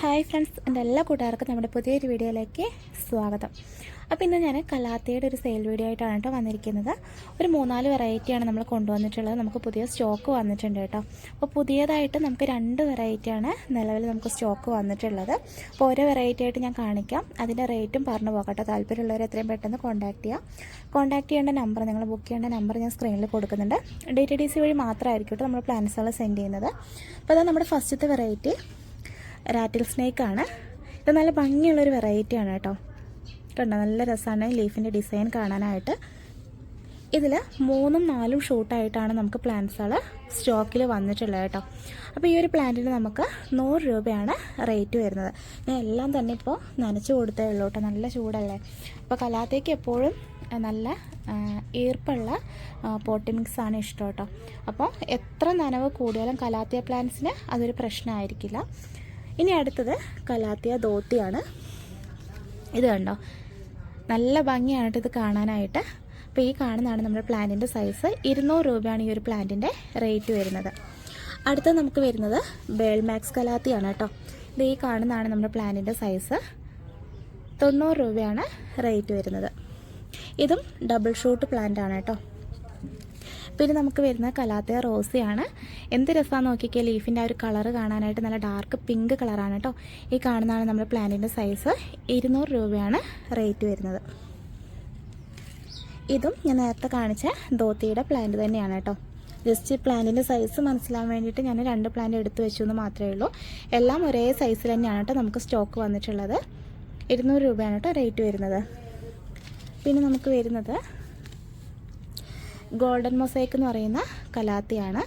Hi friends എന്റെ എല്ലാ കൂട്ടുകാർക്കും നമ്മുടെ പുതിയൊരു വീഡിയോയിലേക്ക് സ്വാഗതം. അപ്പോൾ ഇന്ന് ഞാൻ കലാത്തയുടെ ഒരു സെയിൽ വീഡിയോ ആയിട്ടാണ് കേട്ടോ വന്നിരിക്കുന്നത്. ഒരു മൂന്നാൽ വെറൈറ്റിയാണ് നമ്മൾ കൊണ്ടുവന്നിട്ടുള്ളത്. നമുക്ക് പുതിയ സ്റ്റോക്ക് വന്നിട്ടുണ്ട് കേട്ടോ. അപ്പോൾ പുതിയതായിട്ട് നമുക്ക് രണ്ട് വെറൈറ്റിയാണ് നിലവിൽ നമുക്ക് സ്റ്റോക്ക് വന്നിട്ടുള്ളത്. അപ്പോൾ ഓരോ വെറൈറ്റി ആയിട്ട് ഞാൻ കാണിക്കാം. അതിന്റെ റേറ്റും പറഞ്ഞു പോകട്ടെ താല്പര്യമുള്ളവർ എത്രയും പെട്ടെന്ന് കോൺടാക്ട് ചെയ്യാം. കോൺടാക്ട് ചെയ്യേണ്ട നമ്പർ നിങ്ങൾ ബുക്ക് ചെയ്യേണ്ട നമ്പർ ഞാൻ സ്ക്രീനിൽ കൊടുക്കുന്നുണ്ട്. ഡി ഡി സി വഴി മാത്രമായിരിക്കും കേട്ടോ നമ്മൾ പ്ലാൻസുകൾ സെൻഡ് ചെയ്യുന്നത്. അപ്പോൾ അതാണ് നമ്മുടെ ഫസ്റ്റത്തെ വെറൈറ്റി റാറ്റിൽ സ്നേക്കാണ്. ഇത് നല്ല ഭംഗിയുള്ളൊരു വെറൈറ്റിയാണ് കേട്ടോ. കണ്ടോ നല്ല രസമാണ് ലീഫിന്റെ ഡിസൈൻ കാണാനായിട്ട്. ഇതിൽ മൂന്നും നാലും ഷൂട്ടായിട്ടാണ് നമുക്ക് പ്ലാന്റ്സുകൾ സ്റ്റോക്കിൽ വന്നിട്ടുള്ളത് കേട്ടോ. അപ്പോൾ ഈ ഒരു പ്ലാന്റിന് നമുക്ക് നൂറ് രൂപയാണ് റേറ്റ് വരുന്നത്. ഞാൻ എല്ലാം തന്നെ ഇപ്പോൾ നനച്ച് കൊടുത്തേ ഉള്ളൂ കേട്ടോ. നല്ല ചൂടല്ലേ? അപ്പോൾ കലാത്തേക്ക് എപ്പോഴും നല്ല ഈർപ്പുള്ള പോട്ടി മിക്സ് ആണ് ഇഷ്ടം കേട്ടോ. അപ്പോൾ എത്ര നനവ് കൂടിയാലും കലാത്തിയ പ്ലാന്റ്സിന് അതൊരു പ്രശ്നമായിരിക്കില്ല. ഇനി അടുത്തത് കലാത്തിയ ധോത്തിയാണ്. ഇത് കണ്ടോ? നല്ല ഭംഗിയാണ് ഇത് കാണാനായിട്ട്. അപ്പോൾ ഈ കാണുന്നതാണ് നമ്മുടെ പ്ലാന്റിന്റെ സൈസ് ഇരുന്നൂറ് രൂപയാണ് ഈ ഒരു പ്ലാന്റിന്റെ റേറ്റ് വരുന്നത്. അടുത്തത് നമുക്ക് വരുന്നത് ബേൾമാക്സ് കലാത്തിയാണ് കേട്ടോ. ഇത് ഈ കാണുന്നതാണ് നമ്മുടെ പ്ലാന്റിന്റെ സൈസ് തൊണ്ണൂറ് രൂപയാണ് റേറ്റ് വരുന്നത്. ഇതും ഡബിൾ ഷൂട്ട് പ്ലാന്റ് ആണ് കേട്ടോ. പിന്നെ നമുക്ക് വരുന്ന കലാത്തയ റോസിയാണ്. എന്ത് രസമാണെന്ന് നോക്കിക്കേ ലീഫിന്റെ ആ ഒരു കളർ കാണാനായിട്ട് നല്ല ഡാർക്ക് പിങ്ക് കളറാണ് കേട്ടോ ഈ കാണുന്നതാണ് നമ്മുടെ പ്ലാന്റിന്റെ സൈസ് ഇരുന്നൂറ് രൂപയാണ് റേറ്റ് വരുന്നത്. ഇതും ഞാൻ നേരത്തെ കാണിച്ച ധോത്തിയുടെ പ്ലാന്റ് തന്നെയാണ് കേട്ടോ ജസ്റ്റ് പ്ലാന്റിന്റെ സൈസ് മനസ്സിലാവാൻ വേണ്ടിയിട്ട് ഞാൻ രണ്ട് പ്ലാന്റ് എടുത്തു വെച്ചു എന്ന് മാത്രമേ ഉള്ളൂ. എല്ലാം ഒരേ സൈസിൽ തന്നെയാണ് കേട്ടോ നമുക്ക് സ്റ്റോക്ക് വന്നിട്ടുള്ളത്. ഇരുന്നൂറ് രൂപയാണ് കേട്ടോ റേറ്റ് വരുന്നത്. പിന്നെ നമുക്ക് വരുന്നത് ഗോൾഡൻ മൊസൈക്ക് എന്ന് പറയുന്ന കലാത്തിയാണ്.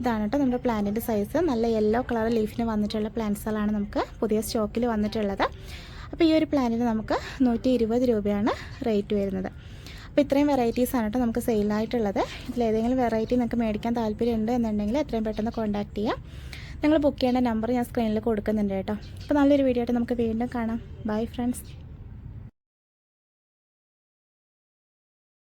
ഇതാണ് കേട്ടോ നമ്മുടെ പ്ലാന്റിന്റെ സൈസ്. നല്ല യെല്ലോ കളർ ലീഫിന് വന്നിട്ടുള്ള പ്ലാന്റ്സുകളാണ് നമുക്ക് പുതിയ സ്റ്റോക്കിൽ വന്നിട്ടുള്ളത്. അപ്പോൾ ഈ ഒരു പ്ലാന്റിന് നമുക്ക് നൂറ്റി ഇരുപത് രൂപയാണ് റേറ്റ് വരുന്നത്. അപ്പോൾ ഇത്രയും വെറൈറ്റീസ് ആണ് കേട്ടോ നമുക്ക് സെയിലായിട്ടുള്ളത് ഇതിലേതെങ്കിലും വെറൈറ്റി നിങ്ങൾക്ക് മേടിക്കാൻ താല്പര്യമുണ്ട് എന്നുണ്ടെങ്കിൽ എത്രയും പെട്ടെന്ന് കോൺടാക്ട് ചെയ്യാം. നിങ്ങൾ ബുക്ക് ചെയ്യേണ്ട നമ്പർ ഞാൻ സ്ക്രീനിൽ കൊടുക്കുന്നുണ്ട് കേട്ടോ. അപ്പോൾ നല്ലൊരു വീഡിയോ ആയിട്ട് നമുക്ക് വീണ്ടും കാണാം. Bye friends